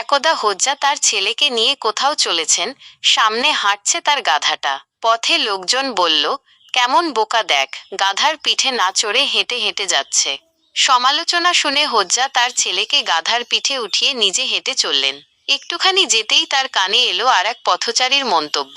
একদা হজ্জা তার ছেলেকে নিয়ে কোথাও চলেছেন, সামনে হাঁটছে তার গাধাটা। পথে লোকজন বলল, কেমন বোকা দেখ, গাধার পিঠে না চড়ে হেঁটে হেঁটে যাচ্ছে। সমালোচনা শুনে হজ্জা তার ছেলেকে গাধার পিঠে উঠিয়ে নিজে হেঁটে চললেন। একটুখানি যেতেই তার কানে এলো আর এক পথচারীর মন্তব্য,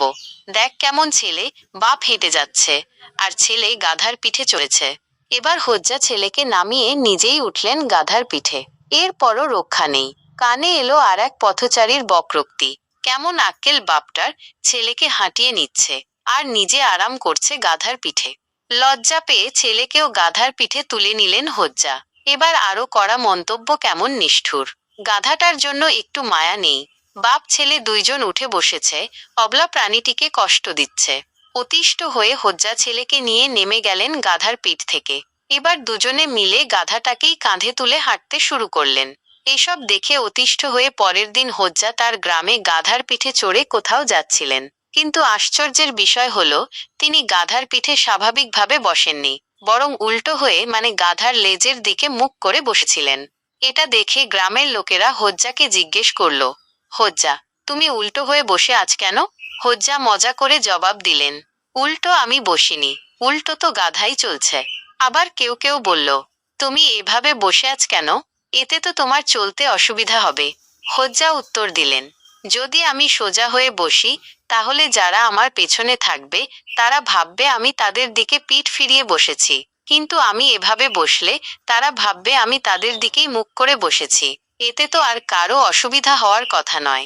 দেখ কেমন ছেলে, বাপ হেঁটে যাচ্ছে, আর ছেলে গাধার পিঠে চড়েছে। এবার হজ্জা ছেলেকে নামিয়ে নিজেই উঠলেন গাধার পিঠে। এরপরও রক্ষা নেই। কানে এলো আর এক পথচারীর বক্রোক্তি। কেমন আক্কেল বাপটার, ছেলেকে হাঁটিয়ে নিচ্ছে, আর নিজে আরাম করছে গাধার পিঠে। লজ্জা পেয়ে ছেলেকেও গাধার পিঠে তুলে নিলেন হজ্জা। এবার আরও করা মন্তব্য কেমন নিষ্ঠুর। গাধাটার জন্য একটু মায়া নেই। বাপ ছেলে দুইজন উঠে বসেছে, অবলা প্রাণীটিকে কষ্ট দিচ্ছে। অতিষ্ঠ হয়ে হজ্জা ছেলেকে নিয়ে নেমে গেলেন গাধার পিঠ থেকে। এবার দুজনে মিলে গাধাটাকেই কাঁধে তুলে হাঁটতে শুরু করলেন। এসব দেখে অতিষ্ঠ হয়ে পরের দিন হজ্জা তার গ্রামে গাধার পিঠে চড়ে কোথাও যাচ্ছিলেন। কিন্তু আশ্চর্যের বিষয় হল, তিনি গাধার পিঠে স্বাভাবিকভাবে বসেননি, বরং উল্টো হয়ে মানে গাধার লেজের দিকে মুখ করে বসেছিলেন। এটা দেখে গ্রামের লোকেরা হজ্জাকে জিজ্ঞেস করল, হজ্জা, তুমি উল্টো হয়ে বসে আজ কেন? হজ্জা মজা করে জবাব দিলেন, উল্টো আমি বসিনি, উল্টো তো গাধাই চলছে। আবার কেউ কেউ বলল, তুমি এভাবে বসে আছ কেন? এতে তো তোমার চলতে অসুবিধা হবে। হজ্জা উত্তর দিলেন, যদি আমি সোজা হয়ে বসি, তাহলে যারা আমার পেছনে থাকবে, তারা ভাববে আমি তাদের দিকে পিঠ ফিরিয়ে বসেছি। কিন্তু আমি এভাবে বসলে, তারা ভাববে আমি তাদের দিকেই মুখ করে বসেছি। এতে তো আর কারও অসুবিধা হওয়ার কথা নয়।